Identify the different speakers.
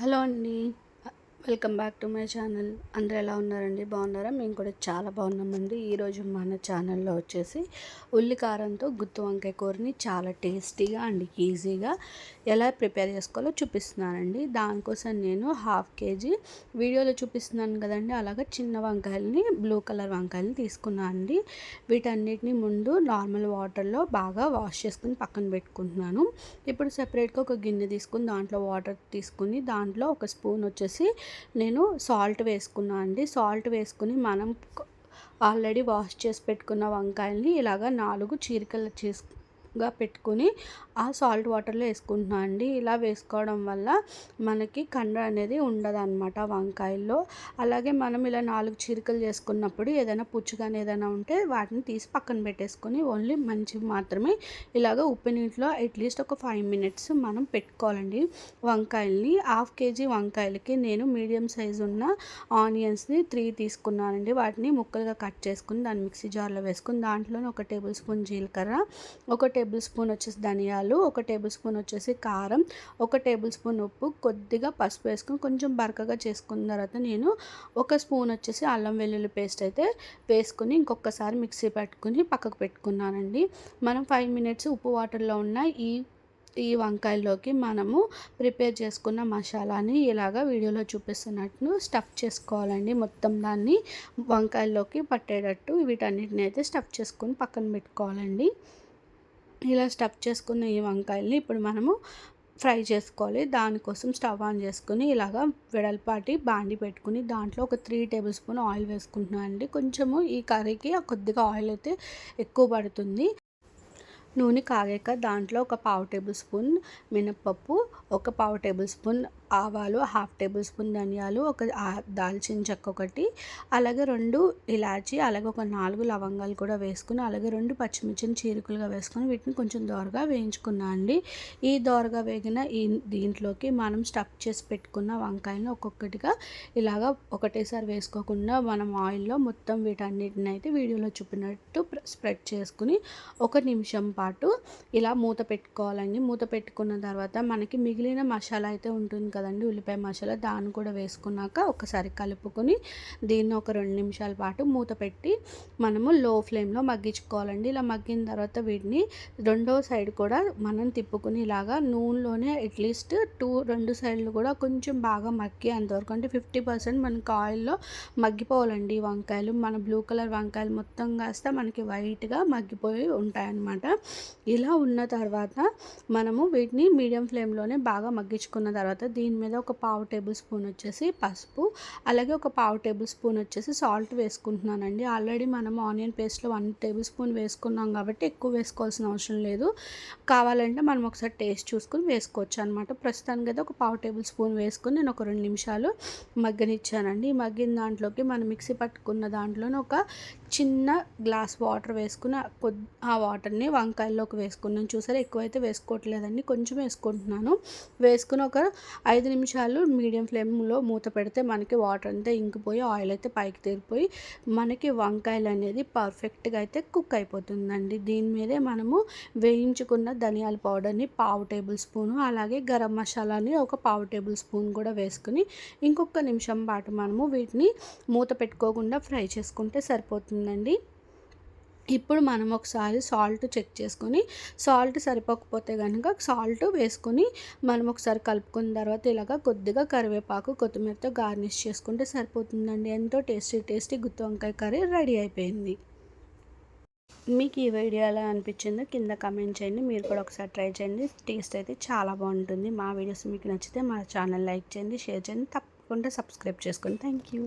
Speaker 1: Hello అండి. Welcome back to my channel. అందరు ఎలా ఉన్నారండి? బాగున్నారా? మేము కూడా చాలా బాగున్నామండి. ఈరోజు మన ఛానల్లో వచ్చేసి ఉల్లి కారంతో గుత్తి వంకాయ కూరని చాలా టేస్టీగా అండ్ ఈజీగా ఎలా ప్రిపేర్ చేసుకోవాలో చూపిస్తున్నానండి. దానికోసం నేను హాఫ్ కేజీ వీడియోలో చూపిస్తున్నాను కదండి. అలాగే చిన్న వంకాయలని బ్లూ కలర్ వంకాయలని తీసుకున్నాను అండి. వీటన్నిటిని ముందు నార్మల్ వాటర్లో బాగా వాష్ చేసుకుని పక్కన పెట్టుకుంటున్నాను. ఇప్పుడు సెపరేట్గా ఒక గిన్నె తీసుకుని దాంట్లో వాటర్ తీసుకుని దాంట్లో ఒక స్పూన్ వచ్చేసి నేను సాల్ట్ వేసుకున్నాను అండి. సాల్ట్ వేసుకుని మనం ఆల్రెడీ వాష్ చేసి పెట్టుకున్న వంకాయల్ని ఇలాగ నాలుగు చీరికలు చేసు గా పెట్టుకుని ఆ సాల్ట్ వాటర్లో వేసుకుంటున్నాను అండి. ఇలా వేసుకోవడం వల్ల మనకి కండ అనేది ఉండదన్నమాట వంకాయల్లో. అలాగే మనం ఇలా నాలుగు చీరికలు చేసుకున్నప్పుడు ఏదైనా పుచ్చుగానే ఏదైనా ఉంటే వాటిని తీసి పక్కన పెట్టేసుకొని ఓన్లీ మంచివి మాత్రమే ఇలాగ ఉప్పు నీటిలో అట్లీస్ట్ ఒక ఫైవ్ మినిట్స్ మనం పెట్టుకోవాలండి. వంకాయల్ని హాఫ్ కేజీ వంకాయలకి నేను మీడియం సైజు ఉన్న ఆనియన్స్ని త్రీ తీసుకున్నానండి. వాటిని ముక్కలుగా కట్ చేసుకుని దాన్ని మిక్సీ జార్లో వేసుకుని దాంట్లోనే ఒక టేబుల్ స్పూన్ జీలకర్ర ఒక టేబుల్ స్పూన్ వచ్చేసి ధనియాలు ఒక టేబుల్ స్పూన్ వచ్చేసి కారం ఒక టేబుల్ స్పూన్ ఉప్పు కొద్దిగా పసుపు వేసుకుని కొంచెం బరకగా చేసుకున్న తర్వాత నేను ఒక స్పూన్ వచ్చేసి అల్లం వెల్లుల్లి పేస్ట్ అయితే వేసుకుని ఇంకొకసారి మిక్సీ పెట్టుకుని పక్కకు పెట్టుకున్నానండి. మనం ఫైవ్ మినిట్స్ ఉప్పు వాటర్లో ఉన్న ఈ ఈ వంకాయల్లోకి మనము ప్రిపేర్ చేసుకున్న మసాలాని ఇలాగా వీడియోలో చూపిస్తున్నట్టు స్టఫ్ చేసుకోవాలండి. మొత్తం దాన్ని వంకాయల్లోకి పట్టేటట్టు వీటన్నిటిని అయితే స్టఫ్ చేసుకొని పక్కన పెట్టుకోవాలండి. ఇలా స్టఫ్ చేసుకున్న ఈ వంకాయల్ని ఇప్పుడు మనము ఫ్రై చేసుకోవాలి. దానికోసం స్టవ్ ఆన్ చేసుకుని ఇలాగా వెడల్పాటి బాండి పెట్టుకుని దాంట్లో ఒక త్రీ టేబుల్ స్పూన్ ఆయిల్ వేసుకుంటున్నాను అండి. కొంచెము ఈ కర్రీకి కొద్దిగా ఆయిల్ అయితే ఎక్కువ పడుతుంది. నూనె కాగాక దాంట్లో ఒక పావు టేబుల్ స్పూన్ మినప్పప్పు ఒక పావు టేబుల్ స్పూన్ ఆవాలు హాఫ్ టేబుల్ స్పూన్ ధనియాలు ఒక దాల్చిన చెక్క ఒకటి అలాగే రెండు ఇలాచి అలాగే ఒక నాలుగు లవంగాలు కూడా వేసుకుని అలాగే రెండు పచ్చిమిర్చిని చీరుకులుగా వేసుకొని వీటిని కొంచెం దోరగా వేయించుకున్నా అండి. ఈ దోరగా వేగిన ఈ దీంట్లోకి మనం స్టఫ్ చేసి పెట్టుకున్న వంకాయలను ఒక్కొక్కటిగా ఇలాగా ఒకటేసారి వేసుకోకుండా మనం ఆయిల్లో మొత్తం వీటన్నిటిని అయితే వీడియోలో చూపినట్టు స్ప్రెడ్ చేసుకుని ఒక నిమిషం పాటు ఇలా మూత పెట్టుకోవాలండి. మూత పెట్టుకున్న తర్వాత మనకి మిగిలిన మసాలా అయితే ఉంటుంది కదా కదండి ఉల్లిపాయ మసాలా దాన్ని కూడా వేసుకున్నాక ఒకసారి కలుపుకొని దీన్ని ఒక రెండు నిమిషాల పాటు మూత పెట్టి మనము లో ఫ్లేమ్లో మగ్గించుకోవాలండి. ఇలా మగ్గిన తర్వాత వీటిని రెండో సైడ్ కూడా మనం తిప్పుకుని ఇలాగా నూనెలోనే అట్లీస్ట్ టూ రెండు సైడ్లు కూడా కొంచెం బాగా మగ్గి అంతవరకు. అంటే ఫిఫ్టీ పర్సెంట్ మనకి ఆయిల్లో మగ్గిపోవాలండి వంకాయలు. మన బ్లూ కలర్ వంకాయలు మొత్తం కాస్త మనకి వైట్గా మగ్గిపోయి ఉంటాయన్నమాట. ఇలా ఉన్న తర్వాత మనము వీటిని మీడియం ఫ్లేమ్లోనే బాగా మగ్గించుకున్న తర్వాత దీని మీద ఒక పావు టేబుల్ స్పూన్ వచ్చేసి పసుపు అలాగే ఒక పావు టేబుల్ స్పూన్ వచ్చేసి సాల్ట్ వేసుకుంటున్నానండి. ఆల్రెడీ మనం ఆనియన్ పేస్ట్లో వన్ టేబుల్ స్పూన్ వేసుకున్నాం కాబట్టి ఎక్కువ వేసుకోవాల్సిన అవసరం లేదు. కావాలంటే మనం ఒకసారి టేస్ట్ చూసుకుని వేసుకోవచ్చు అనమాట ప్రస్తుతానికి అయితే ఒక పావు టేబుల్ స్పూన్ వేసుకుని నేను ఒక రెండు నిమిషాలు మగ్గనిచ్చానండి. మగ్గిన దాంట్లోకి మనం మిక్సీ పట్టుకున్న దాంట్లోనే ఒక చిన్న గ్లాస్ వాటర్ వేసుకుని ఆ వాటర్ని వంకాయల్లోకి వేసుకున్నాను. చూసారా ఎక్కువైతే వేసుకోవట్లేదండి. కొంచెం వేసుకుంటున్నాను. వేసుకుని ఒక ఐదు నిమిషాలు మీడియం ఫ్లేమ్లో మూత పెడితే మనకి వాటర్ అంతా ఇంకిపోయి ఆయిల్ అయితే పైకి తీరిపోయి మనకి వంకాయలు అనేది పర్ఫెక్ట్గా అయితే కుక్ అయిపోతుందండి. దీని మీదే మనము వేయించుకున్న ధనియాల పౌడర్ని పావు టేబుల్ స్పూను అలాగే గరం మసాలాని ఒక పావు టేబుల్ స్పూన్ కూడా వేసుకుని ఇంకొక నిమిషం పాటు మనము వీటిని మూత పెట్టుకోకుండా ఫ్రై చేసుకుంటే సరిపోతుంది. ఉంటుందండి ఇప్పుడు మనం ఒకసారి సాల్ట్ చెక్ చేసుకొని సాల్ట్ సరిపోకపోతే కనుక సాల్ట్ వేసుకొని మనం ఒకసారి కలుపుకున్న తర్వాత ఇలాగ కొద్దిగా కరివేపాకు కొత్తిమీరతో గార్నిష్ చేసుకుంటే సరిపోతుందండి. ఎంతో టేస్టీ టేస్టీ గుత్తి వంకాయ కర్రీ రెడీ అయిపోయింది. మీకు ఈ వీడియో ఎలా అనిపించిందో కింద కమెంట్ చేయండి. మీరు కూడా ఒకసారి ట్రై చేయండి. టేస్ట్ అయితే చాలా బాగుంటుంది. మా వీడియోస్ మీకు నచ్చితే మా ఛానల్ లైక్ చేయండి షేర్ చేయండి. తప్పకుండా సబ్స్క్రైబ్ చేసుకోండి థ్యాంక్ యూ.